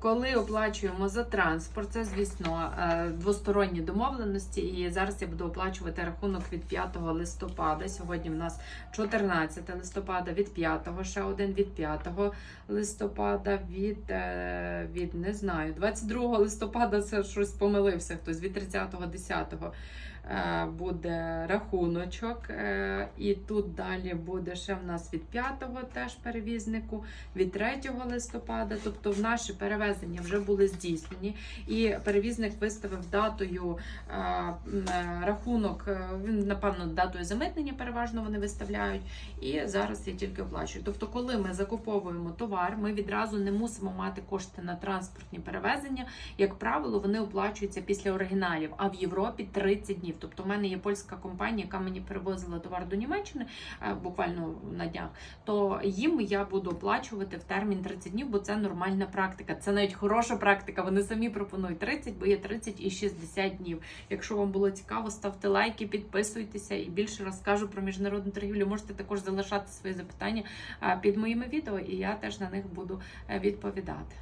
Коли оплачуємо за транспорт, це звісно е, двосторонні домовленості. І зараз я буду оплачувати рахунок від 5 листопада. Сьогодні в нас 14 листопада, від 5, ще один від 5 листопада, від, е, від не знаю, 22 листопада це щось помилився хтось, від 30-го, 10-го е, буде рахуночок. І тут далі буде ще в нас від 5-го теж перевізнику, від 3 листопада. Тобто в наші перевезення вже були здійснені. І перевізник виставив датою е, е, рахунок. е, Він, напевно, датою замитнення переважно вони виставляють. І зараз я тільки оплачую. Тобто, коли ми закуповуємо товар, ми відразу не мусимо мати кошти на транспортні перевезення. Як правило, вони оплачуються після оригіналів, а в Європі 30 днів. Тобто, в мене є польська компанія, яка мені перевозила товар до Німеччини буквально на днях. То їм я буду оплачувати в термін 30 днів, бо це нормальна практика. Це навіть хороша практика. Вони самі пропонують 30, бо є 30 і 60 днів. Якщо вам було цікаво, ставте лайки, підписуйтеся і більше розкажу про міжнародну торгівлю. Можете також залишати свої запитання під моїми відео, і я теж на них буду е, відповідати.